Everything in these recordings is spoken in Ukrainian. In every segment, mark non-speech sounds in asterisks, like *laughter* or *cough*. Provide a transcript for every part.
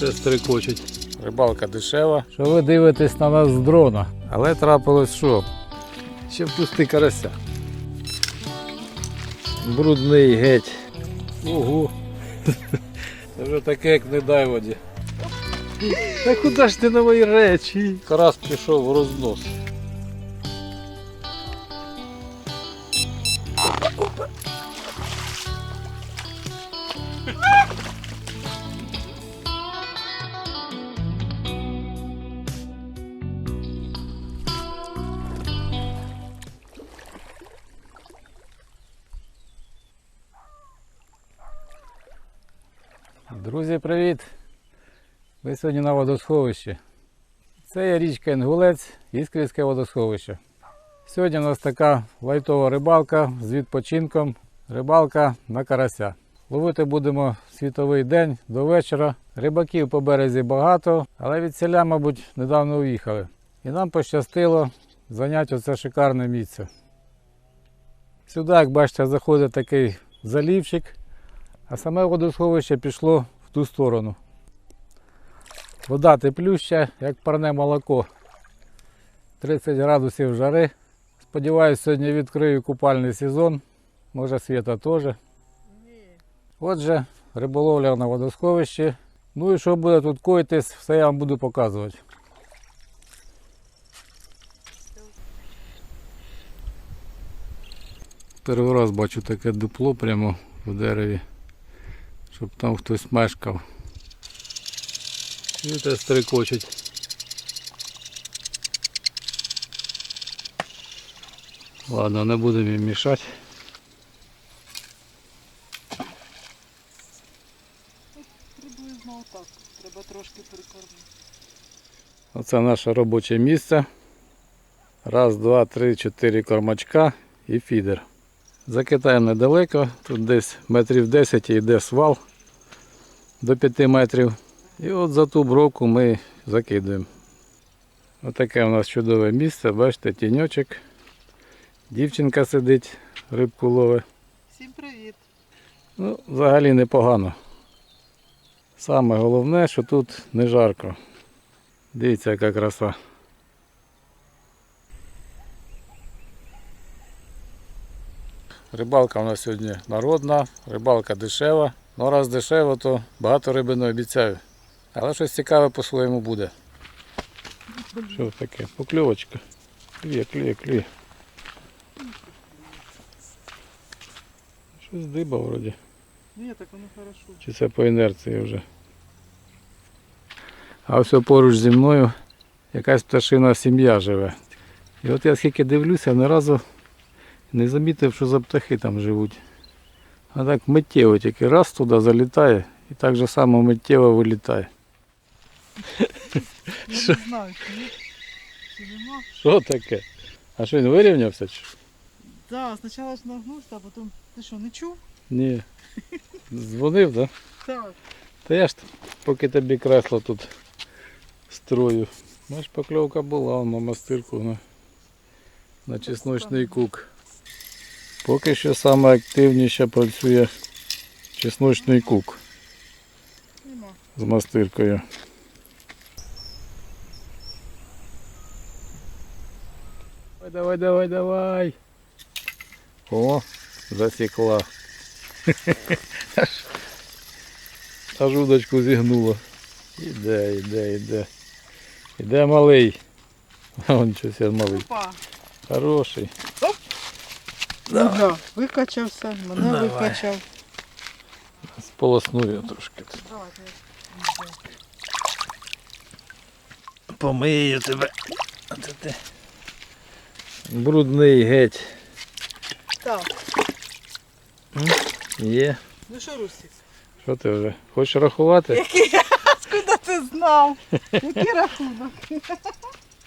Це стрикочуть. Рибалка дешева, Що ви дивитесь на нас з дрона? але трапилось що? Ще впусти карася. Брудний геть. Ого. Це вже таке, як не дай воді. Та куди ж ти на мої речі? Карас пішов в рознос. Друзі, привіт! Ми сьогодні на водосховищі. Це є річка Інгулець, Іскрівське водосховище. Сьогодні у нас така лайтова рибалка з відпочинком. Рибалка на карася. Ловити будемо світовий день до вечора. Рибаків по березі багато, але від селя, мабуть, недавно уїхали. І нам пощастило зайняти оце шикарне місце. Сюди, як бачите, заходить такий залівчик, а саме водосховище пішло ту сторону. Вода теплюща, як парне молоко. 30 градусів жари. Сподіваюсь, сьогодні відкрию купальний сезон. Може світа теж. Отже, риболовля на водосховищі. Ну і що буде тут коїтись, все я вам буду показувати. Перший раз бачу таке дупло прямо в дереві, щоб там хтось мешкав. І те стрикочуть. Ладно, не будемо їм мішати. Приблизно отак. Треба трошки прикормити. Оце наше робоче місце. Раз, два, три, чотири кормачка і фідер. Закидаємо недалеко, тут десь метрів 10 йде свал до 5 метрів. І от за ту бровку ми закидуємо. Отаке у нас чудове місце, бачите, тіньочок. Дівчинка сидить, рибку ловить. Всім привіт. Ну, взагалі непогано. Саме головне, що тут не жарко. Дивіться, яка краса. Рибалка у нас сьогодні народна, рибалка дешева. Ну раз дешево, то багато риби не обіцяю. Але щось цікаве по-своєму буде. Що таке? Покльовочка. Клює, клює, клює. Щось диба вроді. Ні, так воно хорошо. Чи це по інерції вже? А ось поруч зі мною якась пташина сім'я живе. І от я скільки дивлюся, ні разу не замітив, що за птахи там живуть. А так миттєво тільки раз туди залітає і так же само миттєво вилітає. Я Що? не знаю, чи нема. Що таке? А що він вирівнявся? Чи? Так, спочатку ж нагнувся, а потім ти що, не чув? Ні. Дзвонив, так? Да? Так. Та я ж поки тобі кресло тут строю. Маш покльовка була на мастирку на, на чесночний кук. Поки що саме активніше працює чесночний кук з мастиркою. Давай, давай, давай, давай. О, засікла. *laughs* Аж- Аж удочку зігнула. Іде, іде, іде. Іде малий. А он щось я малий. Опа. Хороший. Ага, викачався, мене Давай. викачав. Сполосную трошки. Давайте. Помию тебе. Оце ти. Брудний геть. Так, Є. ну що, Русик? Що ти вже? Хочеш рахувати? Откуда ти знав? Який рахунок?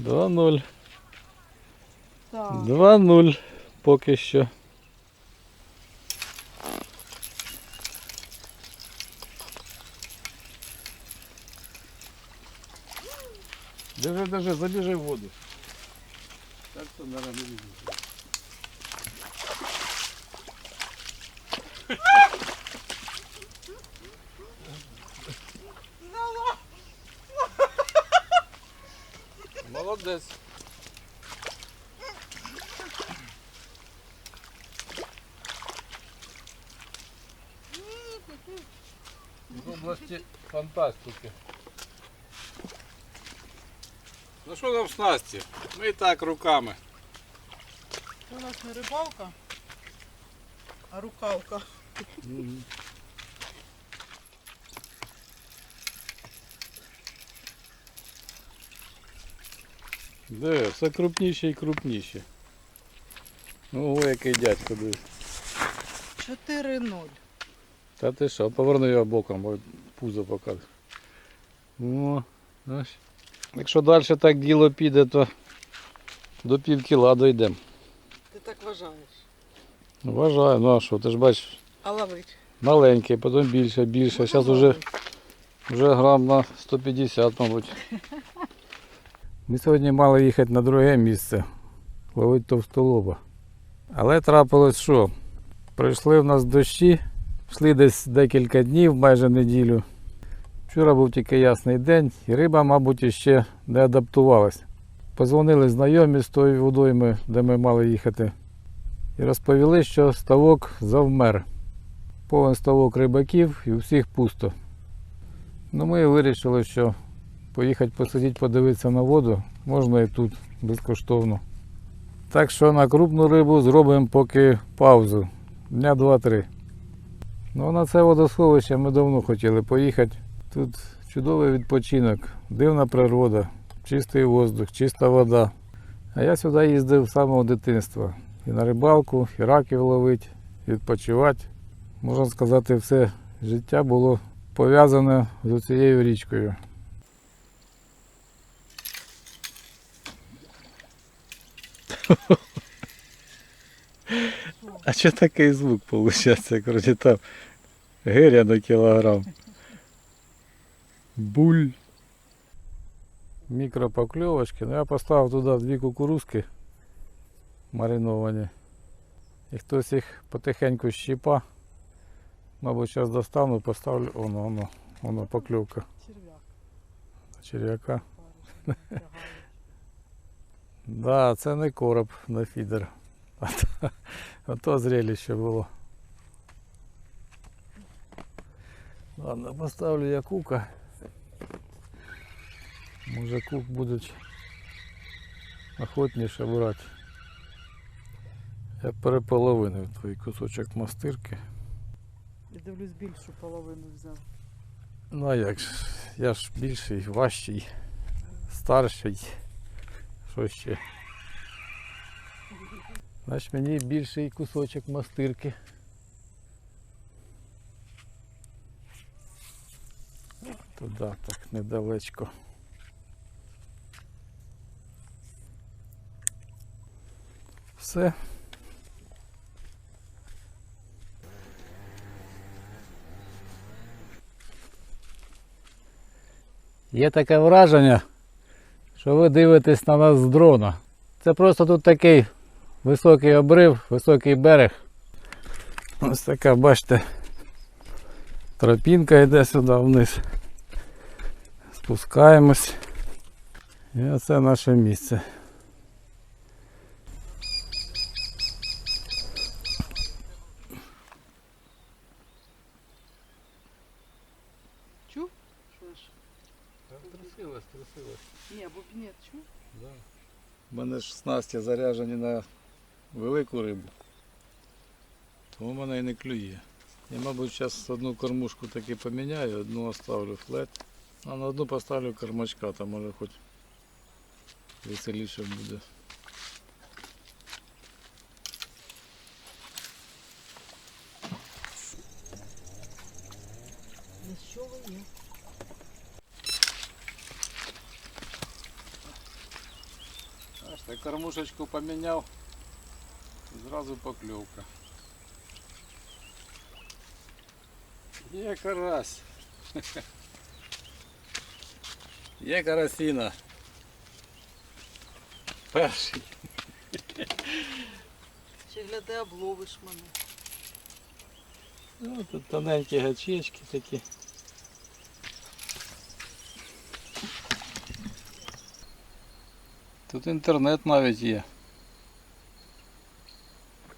2-0. Так. 2-0 поки що. Держи, держи, забіжи в воду. Так то наразі не біжить. Молодець. Фантастики. Ну що там снасті? Ми і так руками. Це у нас не рибалка, а рукавка. Де, все крупніше і крупніше. Ну, о, який дядько дивись. 4-0. Та ти що, поверни його боком, бо пузо. О, ось. Якщо далі так діло піде, то до пів кіла дійдемо. Ти так вважаєш. Вважаю, ну а що, ти ж бачиш, А ловить. маленький, потім більше, більше. Зараз вже, вже грам на 150, мабуть. *laughs* Ми сьогодні мали їхати на друге місце, ловити товстолоба. Але трапилось що? Прийшли в нас дощі, йшли десь декілька днів, майже неділю. Вчора був тільки ясний день, і риба, мабуть, іще не адаптувалась. Позвонили знайомі з тої водойми, де ми мали їхати, і розповіли, що ставок завмер. Повен ставок рибаків і у всіх пусто. Ну ми вирішили, що поїхати посидіти, подивитися на воду можна і тут безкоштовно. Так що на крупну рибу зробимо поки паузу. Дня два-три. Ну а на це водосховище ми давно хотіли поїхати. Тут чудовий відпочинок, дивна природа, чистий воздух, чиста вода. А я сюди їздив з самого дитинства. І на рибалку, і раків ловити, відпочивати. Можна сказати, все життя було пов'язане з цією річкою. *laughs* А що такий звук виходить? Короче, там гиря на кілограм. Буль. Мікропокльовочки. Ну я поставив туди дві кукурузки мариновані. І хтось їх потихеньку щіпа. Мабуть, зараз достану, поставлю. Воно, воно, воно покльовка Черв'як. черв'яка. Да, це не короб на фідер. А *laughs* то, а то зрелище було. Ладно, поставлю я кука. Може кук будуть охотніше брати. Я переполовинив твій кусочок мастирки. Я дивлюсь, більшу половину взяв. Ну а як ж, я ж більший, важчий, старший. Що ще? Значить мені більший кусочок мастирки. Туди так недалечко. Все. Є таке враження, що ви дивитесь на нас з дрона. Це просто тут такий високий обрив, високий берег. Ось така, бачите, тропінка йде сюди вниз. Спускаємось. І оце наше місце. Чув? Що ж? Трусилось, трусилось. Ні, бубнет, чув? У мене ж снасті заряджені на велику рибу. Тому в мене і не клює. Я, мабуть, зараз одну кормушку таки поміняю, одну оставлю флет, а на одну поставлю кормачка, там може хоч веселіше буде. так кормушечку поміняв, і зразу покльовка. Є карась. *laughs* Є карасіна. Перший. Чи гляди, обловиш мене. Ну, тут тоненькі гачечки такі. Тут інтернет навіть є.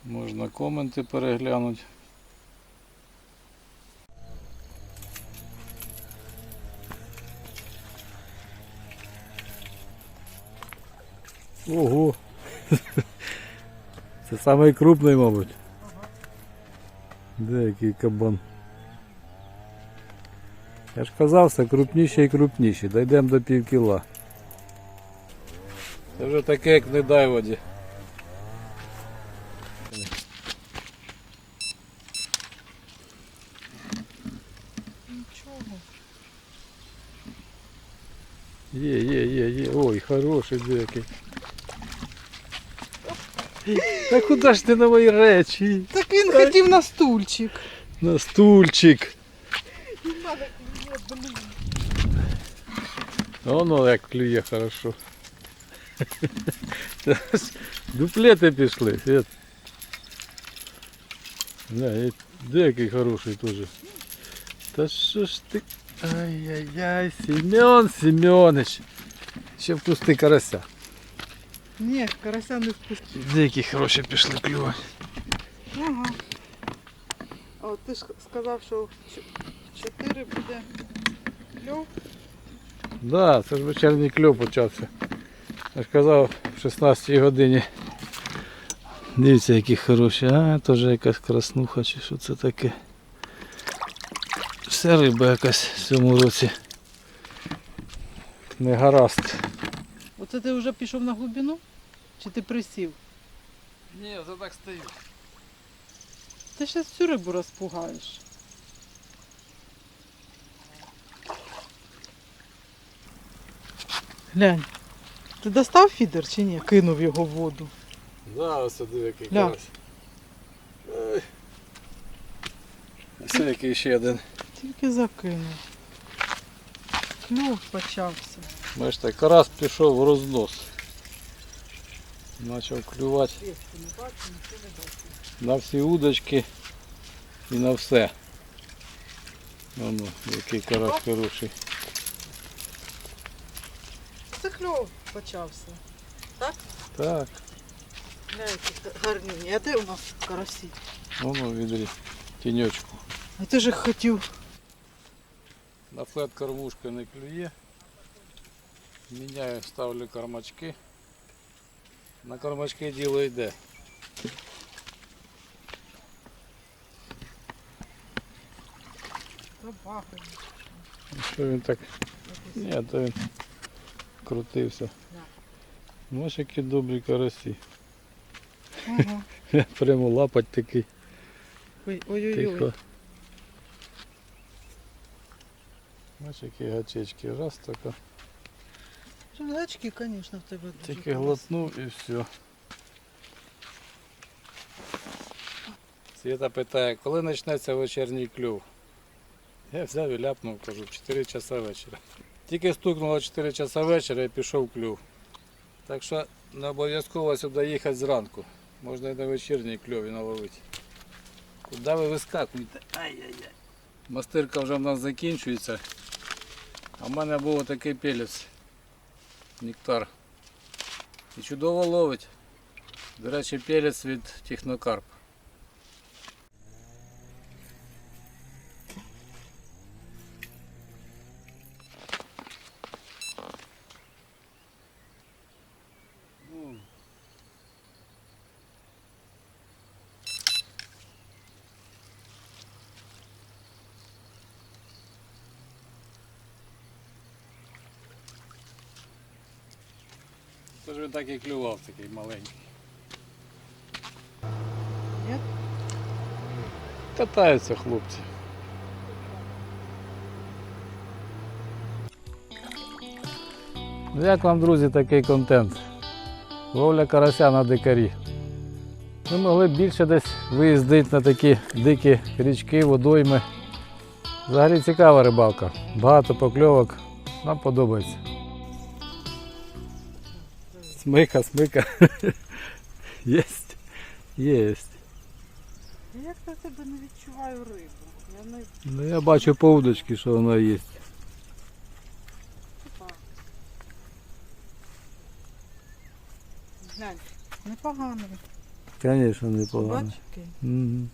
Можна коменти переглянути. Ого! Це самий крупний, мабуть. Де який кабан? Я ж казав, все крупніше і крупніше. Дійдемо до пів кіла. Це вже таке, як не дай воді. Нічого. Є, є, є, є. Ой, хороший який. Та куди ж ти на мої речі? Так він хотів на стульчик. На стульчик. Воно як клює хорошо. Дуплети пішли. Свет. Да, і деякий хороший теж. Та що ж ти. Ай-яй-яй, Семен Семенович. Ще впусти карася. Ні, карася не впустив. Деякі хороші пішли клювати. Ага. О, ти ж сказав, що ч- чотири буде кльов. Да, це ж вечірній кльов почався. Я ж казав, в 16 годині. Дивіться, які хороші. А, теж якась краснуха чи що це таке. Все риба якась в цьому році. Не гаразд. Оце ти вже пішов на глибину? Чи ти присів? Ні, це так стою. Ти ще всю рибу розпугаєш. Глянь. Ти достав фідер чи ні? Кинув його в воду. Да, ось диви який Ля. карась. Ой. Ось який ще один. Тільки закинув. Кльов почався. Бачите, карась пішов в рознос. Почав клювати. на всі удочки і на все. Воно, який карась хороший. Це кльов почався. Так, Гля, які гарні. А де у нас карасі? воно в відрі тіньочку. А ти ж їх хотів. На флет кормушка не клює. Міняю, ставлю кормачки. На кормачки діло йде. Табахи. Що він так? Ні, то він Крутився. Ось які добрі карасі. Ага. *laughs* Прямо лапать такий. Ой, Ой-ой-ой. Які гачечки. Раз така. Гачки, звісно, в тебе. Тільки глотнув і все. Світа питає, коли почнеться вечірній клюв? Я взяв і ляпнув, кажу, 4 часа вечора. Тільки стукнуло 4 часа вечора і пішов клюв. Так що не обов'язково сюди їхати зранку. Можна і на вечірній кльові наловити. Куди ви вискакуєте? Ай-яй-яй. Мастирка вже в нас закінчується. А в мене був такий пелець. Нектар. І чудово ловить. До речі, пелець від Технокарп. Тож він так і клював, такий маленький. Ні? Катаються хлопці. Ну, Як вам, друзі, такий контент? Ловля карася на дикарі. Ми могли б більше десь виїздити на такі дикі річки, водойми. Взагалі цікава рибалка. Багато покльовок. Нам подобається. Смика, смика. *laughs* Єсть. Єсть. Як я тебе не відчуваю рибу? Я не Ну я бачу по удочці, що вона є. Глянь, непогано. Звісно, непогано. Бач, який. Угу.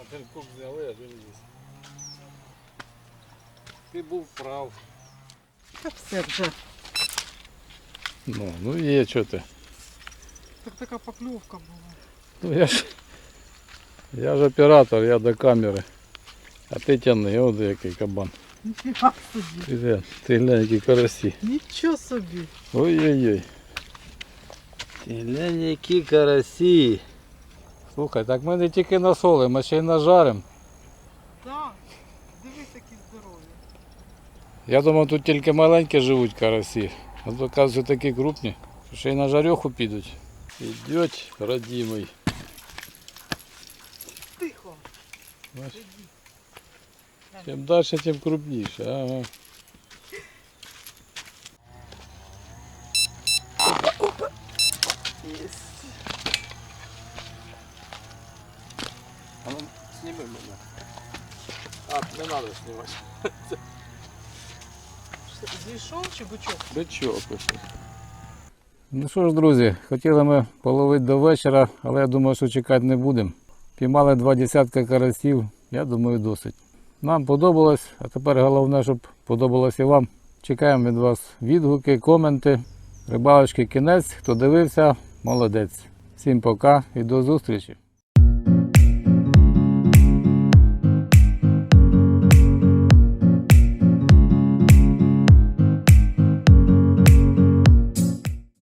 Один куб зняли, один ліс. Ти був прав. Та все вже. Ну, ну є що ти. Так така покльовка була. Ну я ж. Я ж оператор, я до камери. А ти тяни, от який кабан. Ніфіга собі. Ти глянь, ти глянь, які карасі. Нічого собі. Ой-ой-ой. Ти глянь, які карасі. Слухай, так ми не тільки насолимо, а ще й нажаримо. Я думав, тут тільки маленькі живуть карасі. А то, оказується, такі крупні, ще й на жарьоху підуть. Ідеть, родимий. Тихо. Бачиш? Чим далі, тим крупніше. Ага. А ну, сніми мене. А, не треба знімати. Зійшов чи бучок? Бичок ось. Ну що ж, друзі, хотіли ми половити до вечора, але я думаю, що чекати не будемо. Піймали два десятка карасів, я думаю, досить. Нам подобалось, а тепер головне, щоб подобалось і вам. Чекаємо від вас відгуки, коменти. Рибалочки кінець. Хто дивився, молодець. Всім пока і до зустрічі.